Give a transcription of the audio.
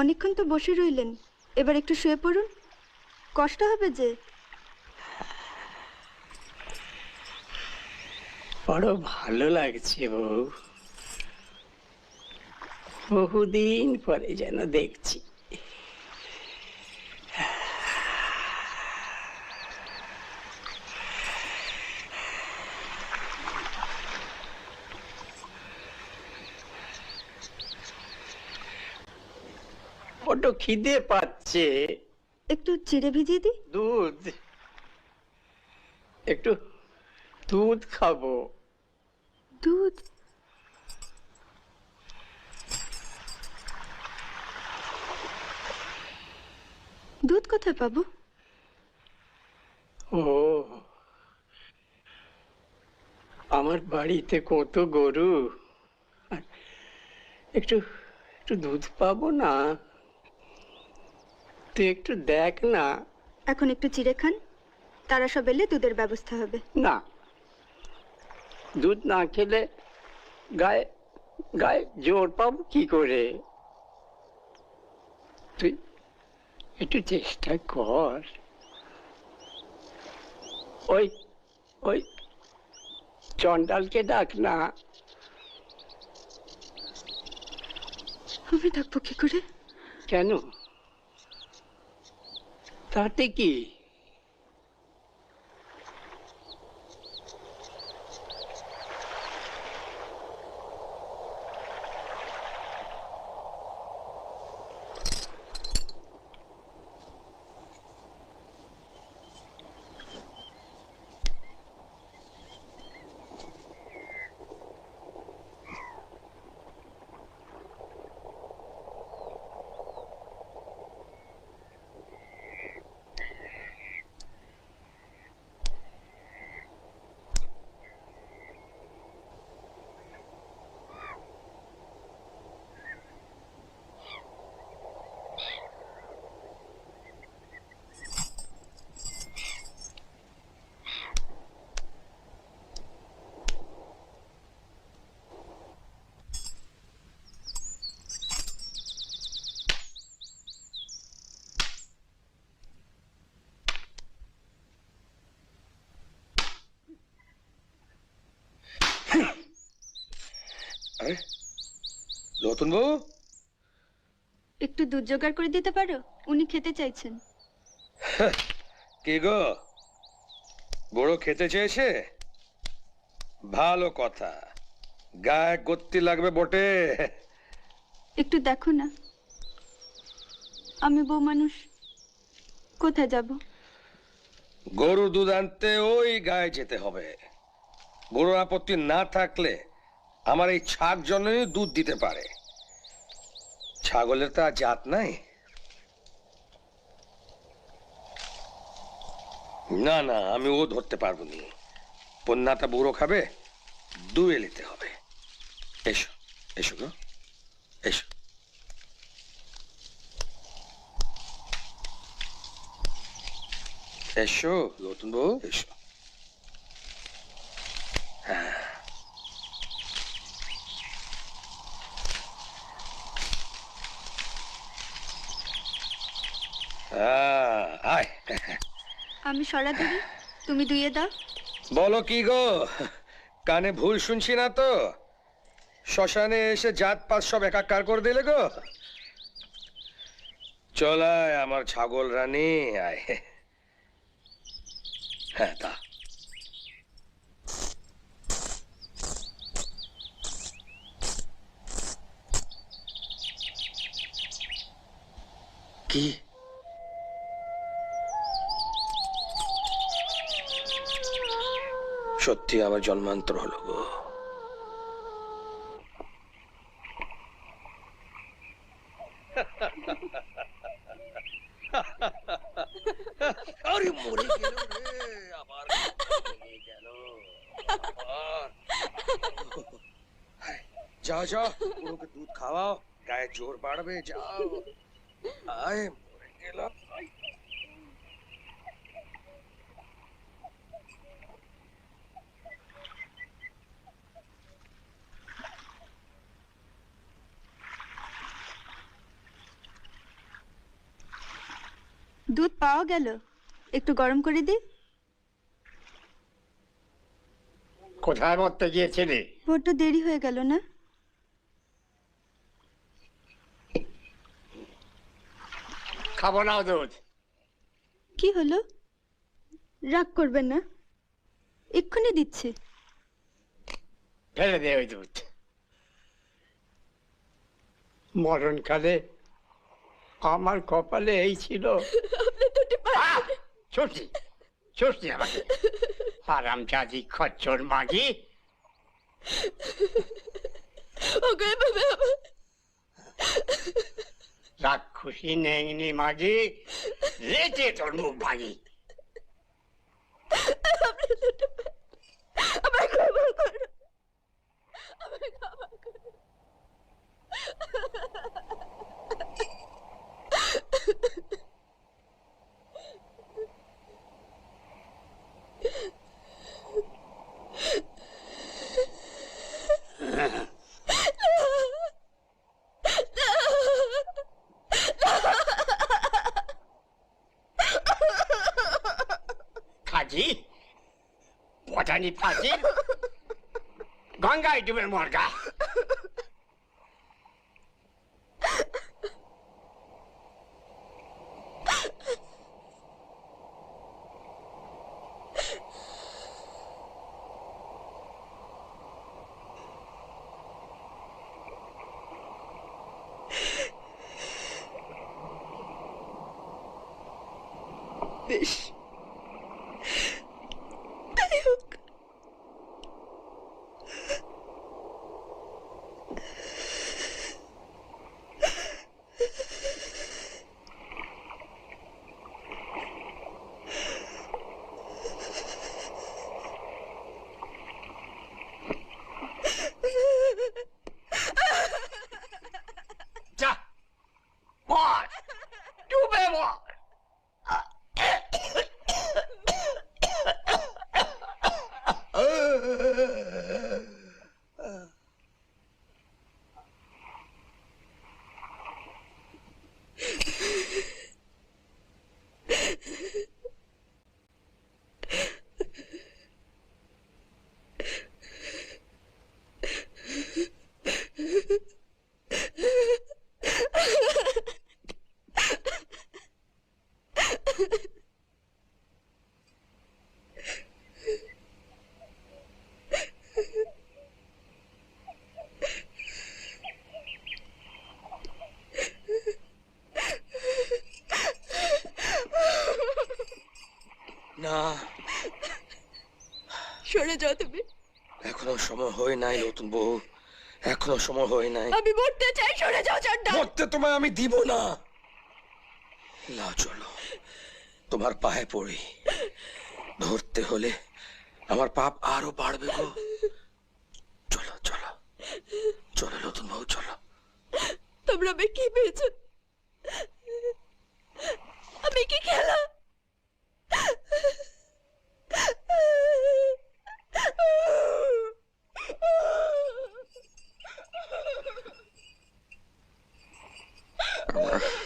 অনেকক্ষণ তো বসে রইলেন। এবার একটু শুয়ে পড়ুন। কষ্ট হবে যে। বড় ভালো লাগছে বহুদিন পরে যেন দেখছি। বড্ড খিদে পাচ্ছে। একটু চিড়ে ভিজিয়ে দিই? দুধ। একটু দুধ খাব। দুধ? দুধ কোথায় পাবো? ও আমার বাড়িতে কত গরু। একটু একটু দুধ পাবো না? তুই একটু দেখ না। এখন একটু চিড়ে খান। তারা সব এলে দুধের ব্যবস্থা হবে। না। দুধ না খেলে গায়ে গায়ে জোর পাবো কি করে? তুই একটু চেষ্টা কর। ওই ওই চন্ডালকে ডাক না। আমি ডাকবো কি করে? কেন? তাতে কি আরে নতুন বউ একটু দুধ জোগাড় করে দিতে পারো? উনি খেতে চাইছেন। কি গো? বড় খেতে চেয়েছে? ভালো কথা। গায়ে গত্তি লাগবে বটে। একটু দেখো না। আমি বউ মানুষ কোথায় যাব? গরু দুধ আনতে ওই গায়ে যেতে হবে। বড় আপত্তি না থাকলে আমার এই ছাগ জন্যই দুধ দিতে পারে। ছাগলের তো জাত নাই। না না, আমি ও ধরতে পারব নি। পন্নাটা বুড়ো খাবে, দুয়ে নিতে হবে। এসো এসো গো, এসো। এসো, নতুন বউ, এসো হ্যাঁ আয় আমি সরা ধরি তুমি দুইয়ে দাও। বলো কি গো? কানে ভুল শুনছি না তো? শ্মশানে এসে জাত পাত সব একাকার করে দিলে গো? চলায় আমার ছাগল রানী, আয়। হ্যাঁ তা। কি? সত্যি আমার জন্মান্তর হলো গো। আরে মরে যাও যাও দুধ খাওয়াও, গায়ে জোর বাড়বে, যাও। আয় মরে গেল দুধ পাওয়া গেল। একটু গরম করে দি কোথায় মরতে গিয়েছিলে? বড্ড দেরি হয়ে গেল না। খাব না দুধ। কি হলো? রাগ করবেন না। এক্ষুনি দিচ্ছি। ফেলে দে ওই দুধ। মরণকালে আমার কপালে এই ছিল। রাগ খুশি নেই আমাকে। আরাম চাঁদি খচ্চর মাগি। রাক্ষসী নেংনি মাগি। রেটে তোর মুখ ভাগি पाठाने पाटील गंगा आयटीबे मोरगा Deixa. 早く。না। সরে যাও তুমি। এখনও সময় হয় নাই নতুন বউ। এখনও সময় হয় নাই। আমি মরতে চাই সরে যাও চন্ডা মরতে তোমায় আমি দিব না। না চলো। তোমার পায়ে পড়ি। ধরতে হলে আমার পাপ আরও বাড়বে গো। চলো চলো। চলো নতুন বউ চলো। তোমরা আমি কি পেয়েছ? আমি কি খেলা Oh,